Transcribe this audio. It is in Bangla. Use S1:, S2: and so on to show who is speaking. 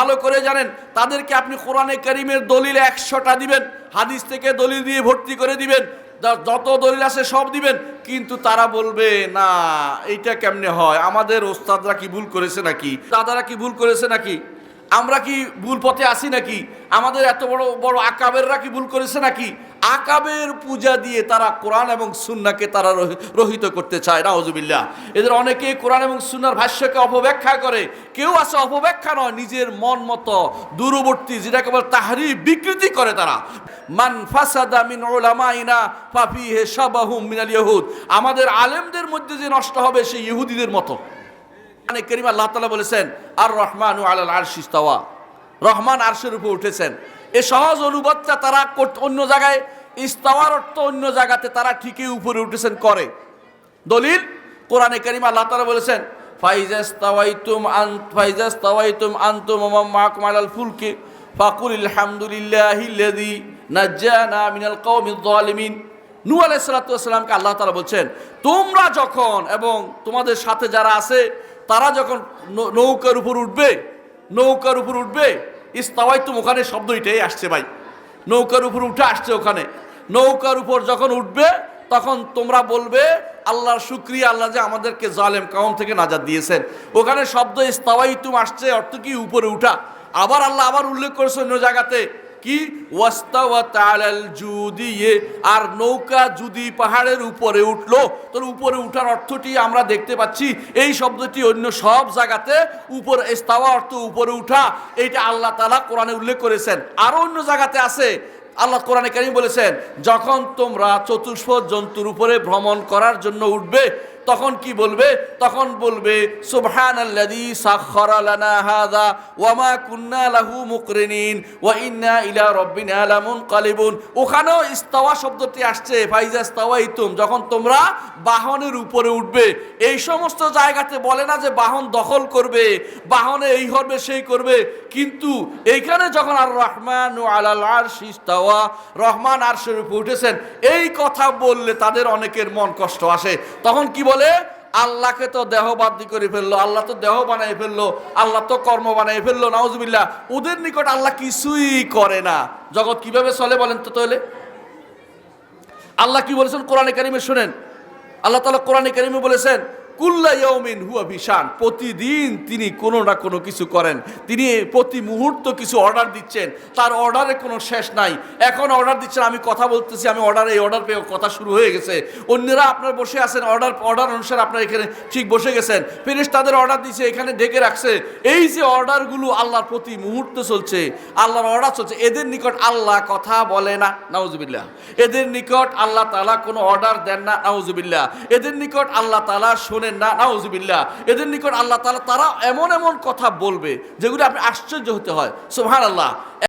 S1: ভালো করে জানেন, তাদেরকে আপনি কোরআনে করিমের দলিল একশোটা দিবেন, হাদিস থেকে দলিল দিয়ে ভর্তি করে দিবেন যত দলিল আছে সব দিবেন, কিন্তু তারা বলবে, না, এইটা কেমনে হয়? আমাদের ওস্তাদরা কি ভুল করেছে নাকি? দাদারা কি ভুল করেছে নাকি? আমরা কি ভুল পথে আসি নাকি? আমাদের এত বড় বড় আকাবেররা কি ভুল করেছে নাকি? আকাবের পূজা দিয়ে তারা কোরআন এবং সুন্নাকে তারা রহি- রহিত করতে চায়, নাউজুবিল্লাহ। এদের অনেকে কোরআন এবং সুন্নার ভাষ্যকে অপব্যাখ্যা করে। কেউ আছে অপব্যাখ্যা নয়, নিজের মন মতো দূরবর্তী যেটা কেবল তাহারি বিকৃতি করে তারা। মান ফাসাদা মিন উলামাইনা ফাফিহি শাবাহুম মিনাল ইহুদ আমাদের আলেমদের মধ্যে যে নষ্ট হবে, সেই ইহুদিদের মতো। মানে করিম আল্লাহ তালা বলেছেন আর রহমান ও আলাল আরশ ইস্তাওয়া। রহমান আরশের উপর উঠেছেন। এ সহজ অনুবাদটা তারা অন্য জায়গায়, ইস্তাওয়ার অর্থ অন্য জায়গাতে তারা ঠিকই উপরে উঠেছেন, করে। দলিল, কোরআনে করিম আল্লাহ তালা বলেছেন আন ফুলকি ফাকুল আলহামদুলিল্লাহিল্লাযী নাজ্জানা মিনাল কওমিজ জালিমিন নূহ আলাইহিস আল্লাহ বলছেন, তোমরা যখন এবং তোমাদের সাথে যারা আছে তারা যখন নৌকার উপর উঠবে, নৌকার উপর উঠবে, ইস্তাওয়াইতুম ওখানে শব্দ এটাই আসছে ভাই। নৌকার উপর উঠে আসছে ওখানে। নৌকার উপর যখন উঠবে, তখন তোমরা বলবে, আল্লাহর শুক্রিয়া, আল্লাহ যে আমাদেরকে জালেম কাউম থেকে নাজাদ দিয়েছেন। ওখানে শব্দ ইস্তাওয়াইতুম আসছে, অর্থ কি উপরে উঠা? আবার আল্লাহ আবার উল্লেখ করেছে অন্য জায়গাতে কি? জুদিয়ে আর নৌকা যদি পাহাড়ের উপরে উঠল তোর উপরে উঠার অর্থটি আমরা দেখতে পাচ্ছি। এই শব্দটি অন্য সব জায়গাতে উপরে ইস্তাওয়া অর্থ উপরে উঠা। এইটা আল্লাহ তালা কোরআনে উল্লেখ করেছেন। আরও অন্য জায়গাতে আছে। আল্লাহ কোরআনে কারিম বলেছেন, যখন তোমরা চতুষ্প জন্তুর উপরে ভ্রমণ করার জন্য উঠবে তখন কি বলবে? তখন বলবে লামুনকালিবুন। ওখানেও ইস্তাওয়া শব্দটি আসছে যখন তোমরা বাহনের উপরে উঠবে, এই সমস্ত জায়গাতে বলে না যে বাহন দখল করবে, বাহনে এই হবে সেই করবে। কিন্তু এইখানে যখন আর রহমান ও আলাল আরশ ইস্তাওয়া, রহমান আরশের উপর উঠেছেন, এই কথা বললে তাদের অনেকের মন কষ্ট আসে। তখন কি বলে, আল্লাহকে তো দেহ বাদ্দি করে ফেলল, আল্লাহ তো দেহ বানাই ফেলল, আল্লাহ তো কর্ম বানাই ফেলল, নাউজুবিল্লাহ। ওদের নিকট আল্লাহ কিছুই করে না। জগৎ কীভাবে চলে বলেন তো তাহলে? আল্লাহ কি বলেছেন? কোরআনে কারিমে শোনেন। আল্লাহ তালা কোরআনে কারিমে বলেছেন কুল্লা ইয়াউমিন হুয়া বিশান। প্রতিদিন তিনি কোনো না কোনো কিছু করেন। তিনি প্রতি মুহূর্ত কিছু অর্ডার দিচ্ছেন। তার অর্ডারে কোনো শেষ নাই। এখন অর্ডার দিচ্ছেন, আমি কথা বলতেছি, আমি অর্ডার এই অর্ডার পেয়ে কথা শুরু হয়ে গেছে। অন্যরা আপনার বসে আছেন অর্ডার অর্ডার অনুসারে আপনার এখানে ঠিক বসে গেছেন। ফিনিশ তাদের অর্ডার দিচ্ছে এখানে ডেকে রাখছে। এই যে অর্ডারগুলো আল্লাহর প্রতি মুহূর্ত চলছে, আল্লাহর অর্ডার চলছে, এদের নিকট আল্লাহ কথা বলে না। নাউজুবিল্লাহ। এদের নিকট আল্লাহ তালা কোনো অর্ডার দেন না। নাউজুবিল্লাহ। এদের নিকট আল্লাহ তালা শোনেন না নাউজুবিল্লাহ এদের নিকট আল্লাহ তালা তারা এমন এমন কথা বলবে যেগুলো আপনি আশ্চর্য হতে হয়। সোহান আল্লাহ